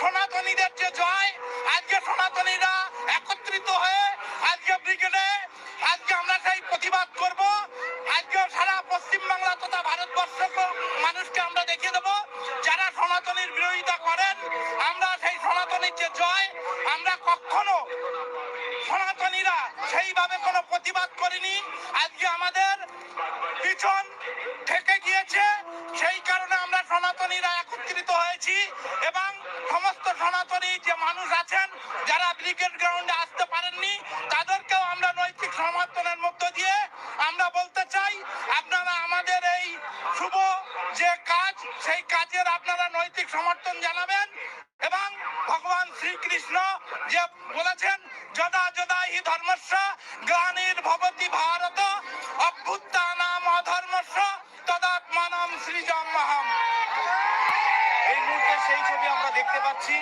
সনাতনীদের যে জয়, আজকে সনাতনীরা একত্রিত হয়ে আজকে ব্রিগেডে, আজকে আমরা সেই প্রতিবাদ করব। আজকে সারা পশ্চিমবাংলা তথা ভারতবর্ষ মানুষকে আমরা দেখিয়ে দেবো। যারা সনাতনীর বিরোধিতা করেন, আমরা সেই সনাতনীর যে জয়, আমরা কখনো সনাতনীরা সেইভাবে কোনো প্রতিবাদ করিনি। আজকে আমাদের পিছন সনাতনী যে মানুষ আছেন, যারা ব্রিগেড গ্রাউন্ডে আসতে পারেননি, তাদেরকেও আমরা নৈতিক সমর্থনের মধ্য দিয়ে আমরা বলতে চাই, আপনারা আমাদের এই শুভ যে কাজ, সেই কাজের আপনারা নৈতিক সমর্থন জানাবেন এবং ভগবান শ্রীকৃষ্ণ যে বলেছেন, যদা যদা হি ধর্মস্য, গ্লানির ভবতি ভারত অভ্যুত্থানাম অধর্মস্য তদাত্মানাম সৃজমহম এই মুহূর্তে সেই ছবি আমরা দেখতে পাচ্ছি।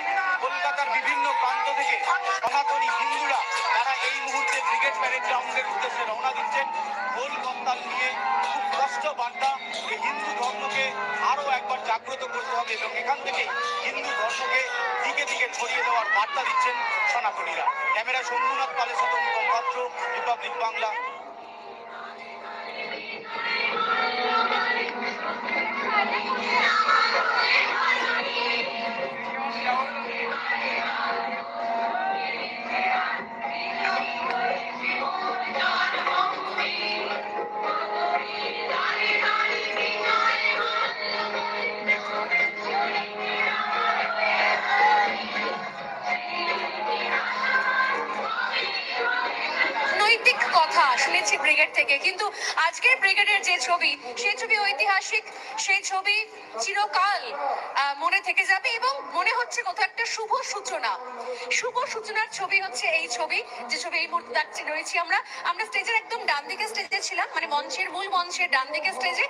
কলকাতার বিভিন্ন প্রান্ত থেকে সনাতনী হিন্দুরা তারা এই মুহূর্তে ব্রিগেড প্যারেড গ্রাউন্ডের উদ্দেশ্যে রওনা দিচ্ছেন। গোল কন্তাল নিয়ে খুব স্পষ্ট বার্তা হিন্দু ধর্মকে আরও একবার জাগ্রত করতে হবে এবং এখান থেকে হিন্দু ধর্মকে দিকে দিকে ছড়িয়ে দেওয়ার বার্তা দিচ্ছেন সনাতনীরা। ক্যামেরা শম্ভুনাথ পালের সাথে অনুপম পাত্র রিপাবলিক বাংলা। কথা শুনেছি ব্রিগেড থেকে। কিন্তু আজকের ব্রিগেডের যে ছবি, সেই ছবি ঐতিহাসিক, সেই ছবি চিরকাল মনে থেকে যাবে এবং মনে হচ্ছে কোথাও একটা শুভ সূচনা। শুভ সূচনার ছবি হচ্ছে এই ছবি, যে ছবি এই মুহূর্তে দাঁড়িয়ে রয়েছি আমরা। আমরা স্টেজের একদম ডান দিকে স্টেজে ছিলাম মানে মঞ্চের, মূল মঞ্চের ডান দিকে স্টেজে